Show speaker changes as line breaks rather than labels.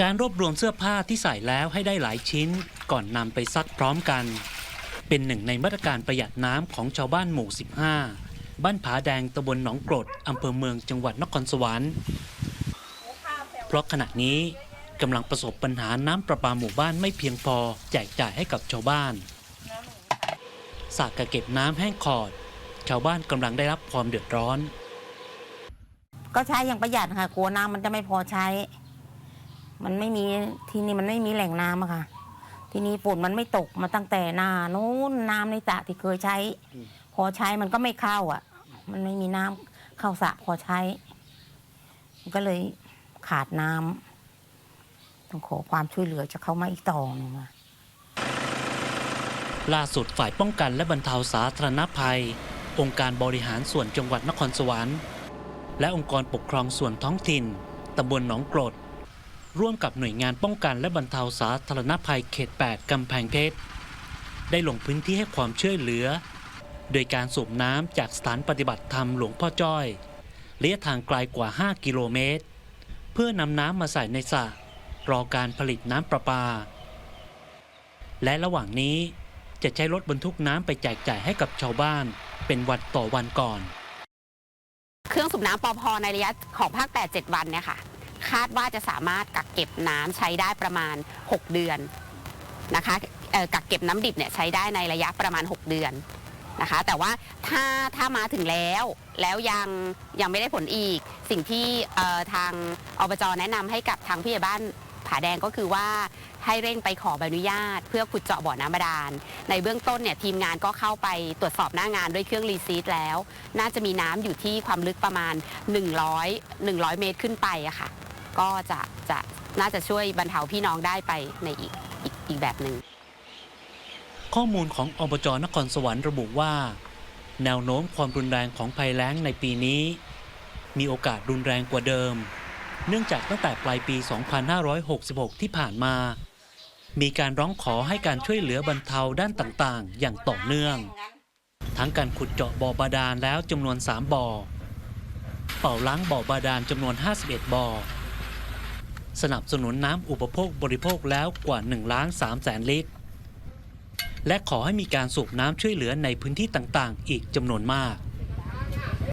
การรวบรวมเสื้อผ้าที่ใส่แล้วให้ได้หลายชิ้น ก่อนนำไปซักพร้อมกัน เป็นหนึ่งในมาตรการประหยัดน้ำของชาวบ้านหมู่ 15 บ้านผาแดงตำบลหนองกรดอำเภอเมืองจังหวัดนครสวรรค์ เพราะขณะนี้กำลังประสบปัญหาน้ำประปาหมู่บ้านไม่เพียงพอแจกจ่ายให้กับชาวบ้านสระกะเก็บน้ำแห้งขอด ชาวบ้านกำลังได้รับความเดือดร้อน
ก็ใช้อย่างประหยัดค่ะกลัวน้ำมันจะไม่พอใช้ มันไม่มีที่นี่มันไม่มีแหล่งน้ำอะค่ะ ทีนี้ฝนมันไม่ตกมาตั้งแต่หน้านู้นน้ำในสระที่เคยใช้
อืม
พอใช้มันก็ไม่เข้าอะ มันไม่มีน้ำเข้าสระพอใช้ มันก็เลยขาดน้ำต้องขอความช่วยเหลือจะเข้ามาอีกต่อหนึงอะ
ล่าสุดฝ่ายป้องกันและบรรเทาสาธารณภัย องค์การบริหารส่วนจังหวัดนครสวรรค์ และองค์กรปกครองส่วนท้องถิ่นตำบลหนองกรด ร่วมกับหน่วยงานป้องกันและบรรเทาสาธารณภัยเขต 8 กำแพงเพชร ได้ลงพื้นที่ให้ความช่วยเหลือ โดยการสูบน้ำจากสถานปฏิบัติธรรมหลวงพ่อจ้อยระยะทางไกลกว่า 5 กิโลเมตร เพื่อนำน้ำมาใส่ในสระรอการผลิตน้ำประปา และระหว่างนี้จะใช้รถบรรทุกน้ำไปแจกจ่ายให้กับชาวบ้าน เป็นวันต่อวันก่อน
เครื่องสูบน้ำปอพในระยะของภาค 8 7 วันเนี่ยค่ะ คาดว่าจะสามารถกักเก็บน้ำใช้ได้ประมาณ 6 เดือนนะคะกักเก็บน้ำดิบเนี่ยใช้ได้ในระยะประมาณ 6 เดือนนะคะ แต่ว่าถ้าถ้ามาถึงแล้วแล้วยังยังไม่ได้ผลอีก สิ่งที่ทางอบจแนะนำให้กับทางผู้ใหญ่บ้านผาแดงก็คือว่าให้เร่งไปขอใบอนุญาต เพื่อขุดเจาะบ่อน้ำบาดาล ในเบื้องต้นเนี่ยทีมงานก็เข้าไปตรวจสอบหน้างานด้วยเครื่องรีซีดแล้ว น่าจะมีน้ำอยู่ที่ความลึกประมาณ 100 100 เมตรขึ้นไปอะค่ะ ก็จะจะน่าจะช่วยบรรเทาพี่น้องได้ไปในอีกอีกอีกแบบหนึ่ง
ข้อมูลของอบจนครสวรรค์ระบุว่า แนวโน้มความรุนแรงของภัยแล้งในปีนี้ มีโอกาสรุนแรงกว่าเดิม เนื่องจากตั้งแต่ปลายปี 2566 ที่ผ่านมา มีการร้องขอให้การช่วยเหลือบรรเทาด้านต่างๆ อย่างต่อเนื่อง ทั้งการขุดเจาะบ่อบาดาลแล้วจำนวน 3 บ่อ เป่าล้างบ่อบาดาลจำนวน 51 บ่อ สนับสนุนน้ำอุปโภคบริโภคแล้วกว่า1ล้าน3แสนลิตร และขอให้มีการสูบน้ำช่วยเหลือในพื้นที่ต่างๆ อีกจำนวนมาก